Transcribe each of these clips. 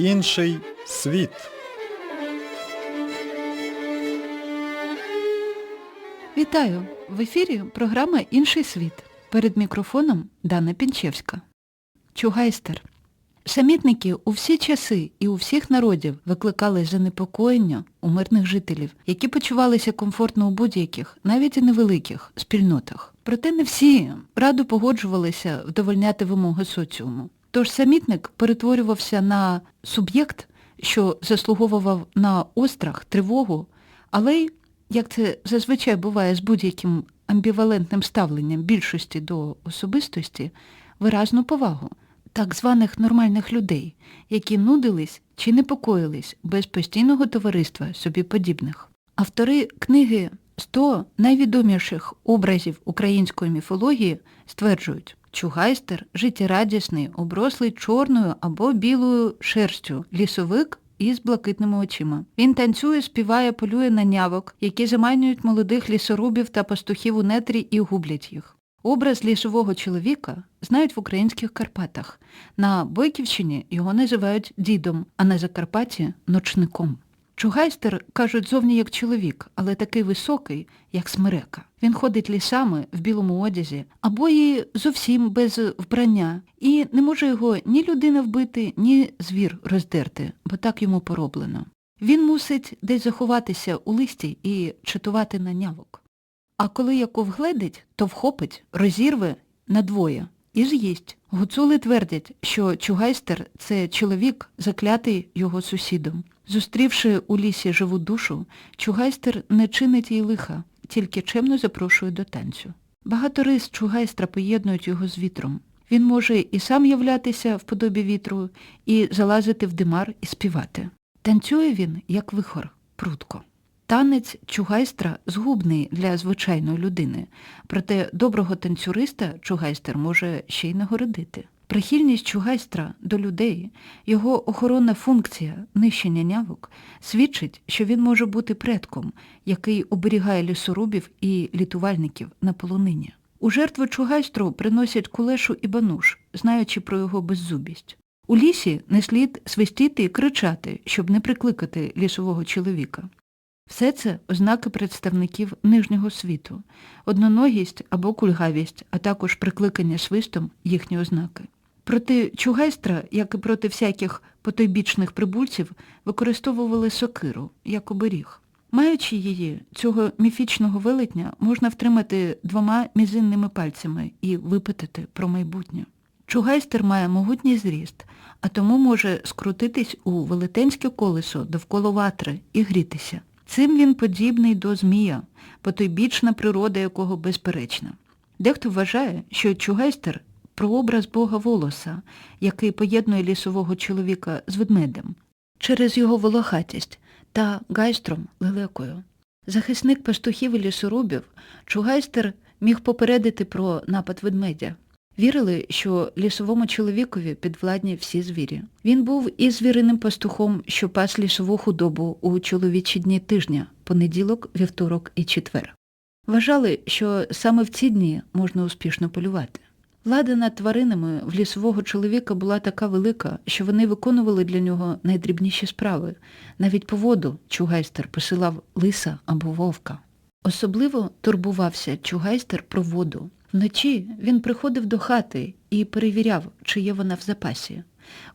інший світ. Вітаю! В ефірі програма Інший світ. Перед мікрофоном Дана Пінчевська. Чугайстер. Самітники у всі часи і у всіх народів викликали занепокоєння у мирних жителів, які почувалися комфортно у будь-яких, навіть і невеликих, спільнотах. Проте не всі радо погоджувалися вдовольняти вимоги соціуму. Тож самітник перетворювався на суб'єкт, що заслуговував на острах, тривогу, але як це зазвичай буває з будь-яким амбівалентним ставленням більшості до особистості, виразну повагу так званих нормальних людей, які нудились чи непокоїлись без постійного товариства собі подібних. Автори книги «100 найвідоміших образів української міфології стверджують, Чугайстер життєрадісний, оброслий чорною або білою шерстю, лісовик із блакитними очима. Він танцює, співає, полює на нявок, які заманюють молодих лісорубів та пастухів у нетрі і гублять їх. Образ лісового чоловіка знають в українських Карпатах. На Бойківщині його називають дідом, а на Закарпатті ночником. Чугайстер, кажуть, зовні як чоловік, але такий високий, як смерека. Він ходить лісами в білому одязі, або і зовсім без вбрання, і не може його ні людина вбити, ні звір роздерти, бо так йому пороблено. Він мусить десь заховатися у листі і чатувати на нявок. А коли Яков гледить, то вхопить, розірве надвоє і з'їсть. Гуцули твердять, що Чугайстер – це чоловік, заклятий його сусідом. Зустрівши у лісі живу душу, Чугайстер не чинить їй лиха, тільки чемно запрошує до танцю. Багато рис Чугайстра поєднують його з вітром. Він може і сам являтися в подобі вітру, і залазити в димар і співати. Танцює він, як вихор, прудко. Танець чугайстра згубний для звичайної людини, проте доброго танцюриста чугайстер може ще й нагородити. Прихильність чугайстра до людей, його охоронна функція нищення нявок свідчить, що він може бути предком, який оберігає лісорубів і літувальників на полонині. У жертву чугайстру приносять кулешу і бануш, знаючи про його беззубість. У лісі не слід свистіти і кричати, щоб не прикликати лісового чоловіка. Все це ознаки представників нижнього світу, одноногість або кульгавість, а також прикликання свистом їхні ознаки. Проти чугайстра, як і проти всяких потойбічних прибульців, використовували сокиру, як оберіг. Маючи її, цього міфічного велетня можна втримати двома мізинними пальцями і випитати про майбутнє. Чугайстер має могутній зріст, а тому може скрутитись у велетенське колесо довкола ватри і грітися. Цим він подібний до Змія, потойбічна природа якого безперечна. Дехто вважає, що Чугайстер прообраз бога волоса, який поєднує лісового чоловіка з ведмедем, через його волохатість та гайстром лелекою. Захисник пастухів і лісорубів, Чугайстер міг попередити про напад ведмедя. Вірили, що лісовому чоловікові підвладні всі звірі. Він був і звіриним пастухом, що пас лісову худобу у чоловічі дні тижня, понеділок, вівторок і четвер. Вважали, що саме в ці дні можна успішно полювати. Влада над тваринами в лісового чоловіка була така велика, що вони виконували для нього найдрібніші справи. Навіть по воду Чугайстер посилав лиса або вовка. Особливо турбувався Чугайстер про воду. Вночі він приходив до хати і перевіряв, чи є вона в запасі.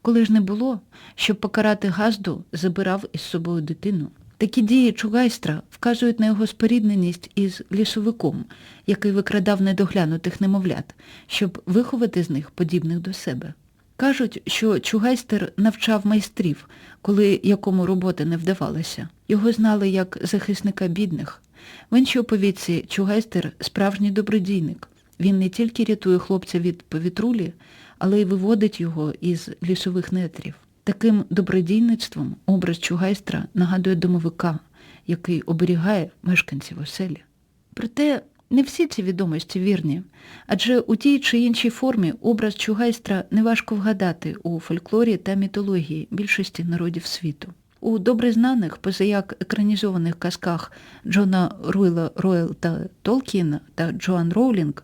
Коли ж не було, щоб покарати газду, забирав із собою дитину. Такі дії Чугайстра вказують на його спорідненість із лісовиком, який викрадав недоглянутих немовлят, щоб виховати з них подібних до себе. Кажуть, що Чугайстер навчав майстрів, коли якому робота не вдавалася. Його знали як захисника бідних. В іншій оповідці Чугайстер справжній добродійник. Він не тільки рятує хлопця від повітрулі, але й виводить його із лісових нетрів. Таким добродійництвом образ Чугайстра нагадує домовика, який оберігає мешканців оселі. Проте не всі ці відомості вірні, адже у тій чи іншій формі образ Чугайстра неважко вгадати у фольклорі та мітології більшості народів світу. У добре знаних, позаяк екранізованих казках Джона Руйла Ройл та Толкіна та Джоан Роулінг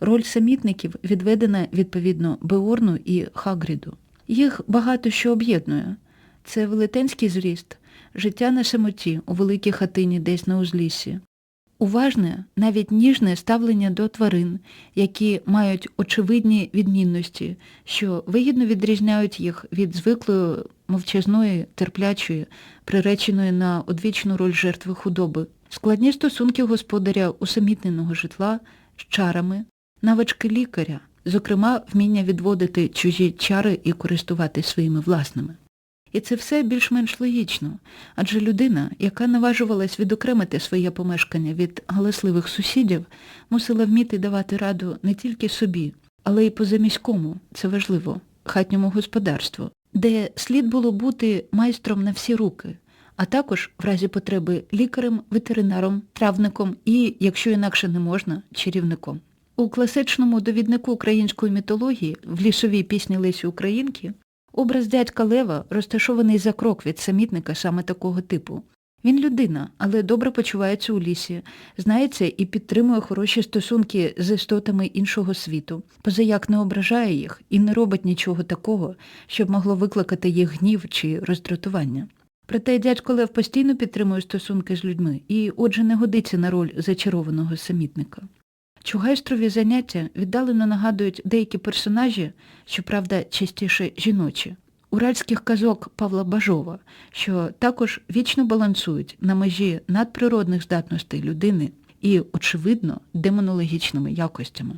роль самітників відведена відповідно Беорну і Хагріду. Їх багато що об'єднує. Це велетенський зріст, життя на самоті у великій хатині десь на узліссі. Уважне, навіть ніжне ставлення до тварин, які мають очевидні відмінності, що вигідно відрізняють їх від звиклої мовчазної, терплячої, приреченої на одвічну роль жертви худоби, складні стосунки господаря усамітненого житла з чарами, навички лікаря, зокрема вміння відводити чужі чари і користуватись своїми власними. І це все більш-менш логічно, адже людина, яка наважувалась відокремити своє помешкання від галасливих сусідів, мусила вміти давати раду не тільки собі, але й позаміському, це важливо, хатньому господарству, де слід було бути майстром на всі руки, а також, в разі потреби, лікарем, ветеринаром, травником і, якщо інакше не можна, чарівником. У класичному довіднику української мітології в лісовій пісні Лесі Українки Образ дядька Лева розташований за крок від самітника саме такого типу. Він людина, але добре почувається у лісі, знається і підтримує хороші стосунки з істотами іншого світу, позаяк не ображає їх і не робить нічого такого, щоб могло викликати їх гнів чи роздратування. Проте дядько Лев постійно підтримує стосунки з людьми і, отже, не годиться на роль зачарованого самітника. Чугайстрові заняття віддалено нагадують деякі персонажі, щоправда, частіше жіночі, уральських казок Павла Бажова, що також вічно балансують на межі надприродних здатностей людини і, очевидно, демонологічними якостями.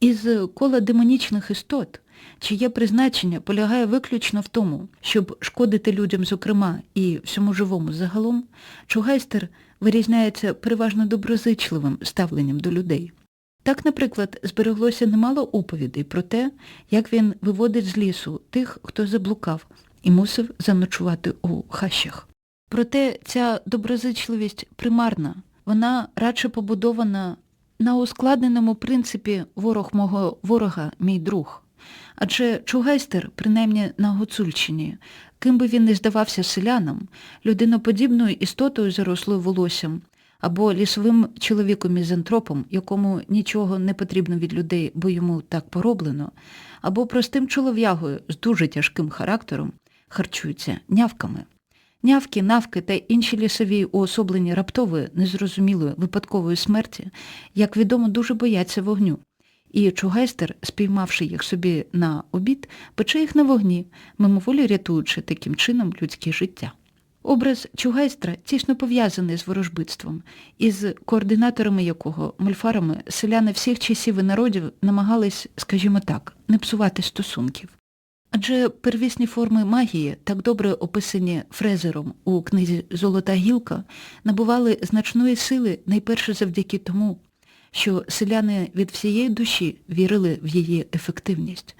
Із кола демонічних істот, чиє призначення полягає виключно в тому, щоб шкодити людям зокрема і всьому живому загалом, Чугайстер вирізняється переважно доброзичливим ставленням до людей. Так, наприклад, збереглося немало оповідей про те, як він виводить з лісу тих, хто заблукав і мусив заночувати у хащах. Проте ця доброзичливість примарна, вона радше побудована на ускладненому принципі ворог мого ворога, мій друг. Адже Чугайстер, принаймні на Гуцульщині, ким би він не здавався селянам, людиноподібною істотою зарослою волоссям, або лісовим чоловіком-мізантропом, якому нічого не потрібно від людей, бо йому так пороблено, або простим чолов'ягою з дуже тяжким характером харчуються нявками. Нявки, навки та інші лісові уособлені раптової, незрозумілої, випадкової смерті, як відомо, дуже бояться вогню. І Чугайстер, спіймавши їх собі на обід, пече їх на вогні, мимоволі рятуючи таким чином людське життя. Образ Чугайстра тісно пов'язаний з ворожбитством, із координаторами якого, мульфарами, селяни всіх часів і народів намагались, скажімо так, не псувати стосунків. Адже первісні форми магії, так добре описані Фрезером у книзі Золота гілка, набували значної сили найперше завдяки тому, що селяни від всієї душі вірили в її ефективність.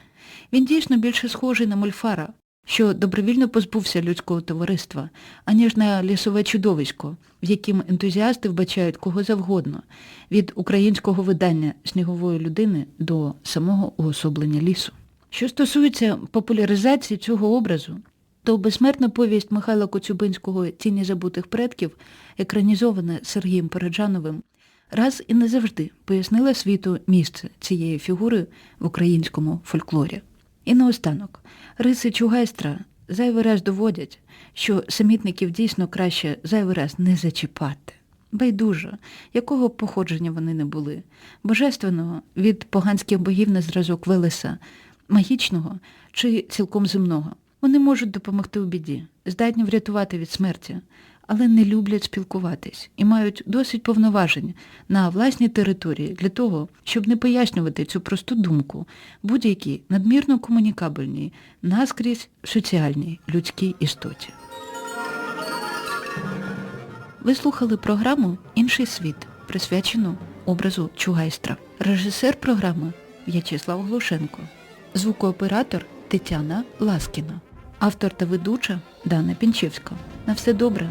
Він дійсно більше схожий на мульфара, що добровільно позбувся людського товариства, аніж на лісове чудовисько, в яким ентузіасти вбачають кого завгодно, від українського видання снігової людини до самого уособлення лісу. Що стосується популяризації цього образу, то безсмертна повість Михайла Коцюбинського Тіні забутих предків, екранізована Сергієм Переджановим, раз і не завжди пояснила світу місце цієї фігури в українському фольклорі. І наостанок, риси Чугайстра зайвий раз доводять, що самітників дійсно краще зайвий раз не зачіпати. Байдуже, якого походження вони не були, божественного від поганських богів на зразок Велеса, магічного чи цілком земного. Вони можуть допомогти у біді, здатні врятувати від смерті, але не люблять спілкуватись і мають досить повноважень на власній території для того, щоб не пояснювати цю просту думку будь-якій надмірно комунікабельній, наскрізь соціальній людській істоті. Ви слухали програму Інший світ, присвячену образу Чугайстра. Режисер програми В'ячеслав Глушенко. Звукооператор Тетяна Ласкіна. Автор та ведуча Дана Пінчевська. На все добре.